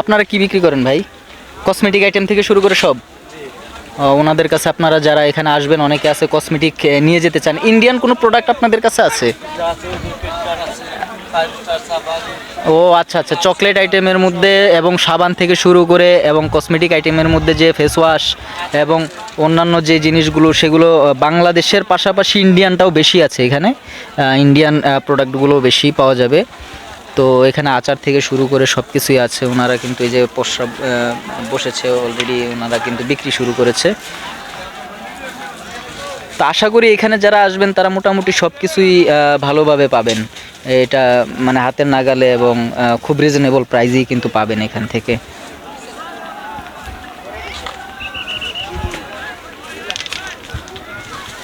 আপনারা কি বিক্রি করেন ভাই? কসমেটিক আইটেম থেকে শুরু করে সব। ওনাদের কাছে আপনারা যারা এখানে আসবেন, অনেকে আছে কসমেটিক নিয়ে যেতে চান। ইন্ডিয়ান কোনো প্রোডাক্ট আপনাদের কাছে আছে? ও আচ্ছা আচ্ছা। চকলেট আইটেমের মধ্যে এবং সাবান থেকে শুরু করে এবং কসমেটিক আইটেমের মধ্যে যে ফেস ওয়াশ এবং অন্যান্য যে জিনিসগুলো, সেগুলো বাংলাদেশের পাশাপাশি ইন্ডিয়ানটাও বেশি আছে এখানে। ইন্ডিয়ান প্রোডাক্টগুলো বেশি পাওয়া যাবে। তো এখানে আচার থেকে শুরু করে সব কিছুই আছে। ওনারা কিন্তু এই যে প্রস্রাব বসেছে অলরেডি ওনারা কিন্তু বিক্রি শুরু করেছে। তো আশা করি এখানে যারা আসবেন, তারা মোটামুটি সব কিছুই ভালোভাবে পাবেন। এটা মানে হাতের নাগালে এবং খুব রিজনেবল প্রাইজেই কিন্তু পাবেন এখান থেকে।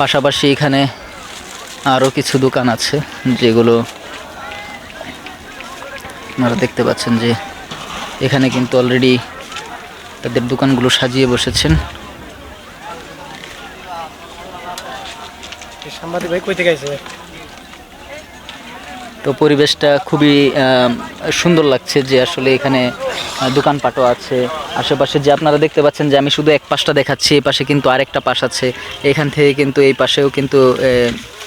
পাশাপাশি এখানে আরও কিছু দোকান আছে, যেগুলো আপনারা দেখতে পাচ্ছেন যে এখানে কিন্তু অলরেডি তাদের দোকানগুলো সাজিয়ে বসেছেন। তো পরিবেশটা খুবই আহ, সুন্দর লাগছে যে আসলে এখানে দোকানপাটও আছে। আশেপাশে যে আপনারা দেখতে পাচ্ছেন যে আমি শুধু এক পাশটা দেখাচ্ছি এই পাশে কিন্তু আরেকটা পাশ আছে। এখান থেকে কিন্তু এই পাশেও কিন্তু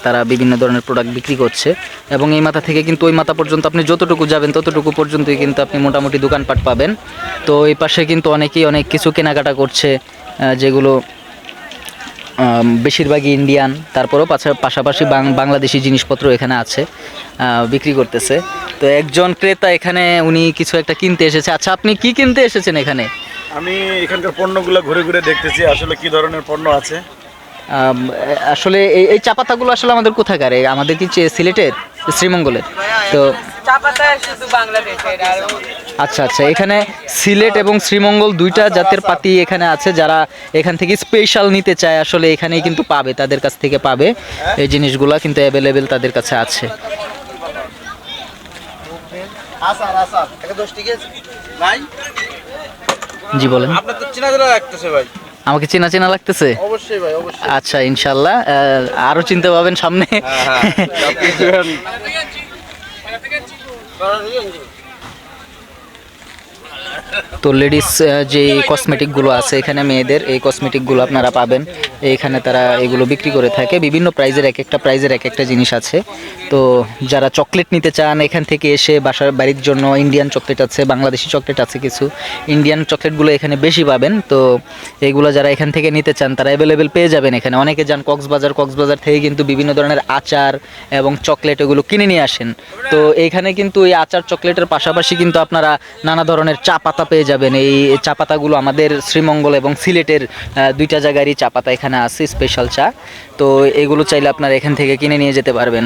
তারা বিভিন্ন ধরনের প্রোডাক্ট বিক্রি করছে। এবং এই মাথা থেকে কিন্তু ওই মাথা পর্যন্ত আপনি যতটুকু যাবেন, ততটুকু পর্যন্তই কিন্তু আপনি মোটামুটি দোকানপাট পাবেন। তো এই পাশে কিন্তু অনেকেই অনেক কিছু কেনাকাটা করছে যেগুলো বেশিরভাগই ইন্ডিয়ান তারপরেও পাশা- পাশাপাশি বাংলাদেশি জিনিসপত্র এখানে আছে বিক্রি করতেছে। তো একজন ক্রেতা এখানে, উনি কিছু একটা কিনতে এসেছে। আচ্ছা আপনি কি কিনতে এসেছেন এখানে? আমি এখানকার পণ্যগুলো ঘুরে ঘুরে দেখতেছি, আসলে কি ধরনের পণ্য আছে। আসলে এই এই চা পাতাগুলো আসলে আমাদের কোথাকার? এই আমাদের কি সিলেটের? শ্রীমঙ্গলের। তো আচ্ছা আচ্ছা। এখানে সিলেট এবং শ্রীমঙ্গল দুইটা জাতের পাতি এখানে আছে যারা এখান থেকে স্পেশাল নিতে চায় আসলে এখানেই কিন্তু পাবে তাদের কাছ থেকে পাবে। এই জিনিসগুলো কিন্তু অ্যাভেলেবেল তাদের কাছে আছে। জি বলেন। আপনার তো চেনা লাগতেছে ভাই। আমাকে চেনা চেনা লাগতেছে? অবশ্যই ভাই অবশ্যই। আচ্ছা ইনশাল্লাহ। আহ, আরও চিনতে পাবেন সামনে। তো লেডিস যে কসমেটিকগুলো আছে এখানে মেয়েদের, এই কসমেটিকগুলো আপনারা পাবেন। এইখানে তারা এগুলো বিক্রি করে থাকে। বিভিন্ন প্রাইজের এক একটা প্রাইজের এক একটা জিনিস আছে। তো যারা চকলেট নিতে চান, এখান থেকে এসে বাসার বাড়ির জন্য ইন্ডিয়ান চকলেট আছে, বাংলাদেশি চকলেট আছে কিছু। ইন্ডিয়ান চকলেটগুলো এখানে বেশি পাবেন। তো এগুলো যারা এখান থেকে নিতে চান, তারা অ্যাভেলেবেল পেয়ে যাবেন এখানে। অনেকে যান কক্সবাজার কক্সবাজার থেকে কিন্তু বিভিন্ন ধরনের আচার এবং চকলেট এগুলো কিনে নিয়ে আসেন। তো এখানে কিন্তু এই আচার চকলেটের পাশাপাশি কিন্তু আপনারা নানা ধরনের চা পাতা পেয়ে যাবেন। এই চা পাতাগুলো আমাদের শ্রীমঙ্গল এবং সিলেটের দুইটা জায়গারই চা পাতা এখানে আছে স্পেশাল চা। তো এগুলো চাইলে আপনারা এখান থেকে কিনে নিয়ে যেতে পারবেন।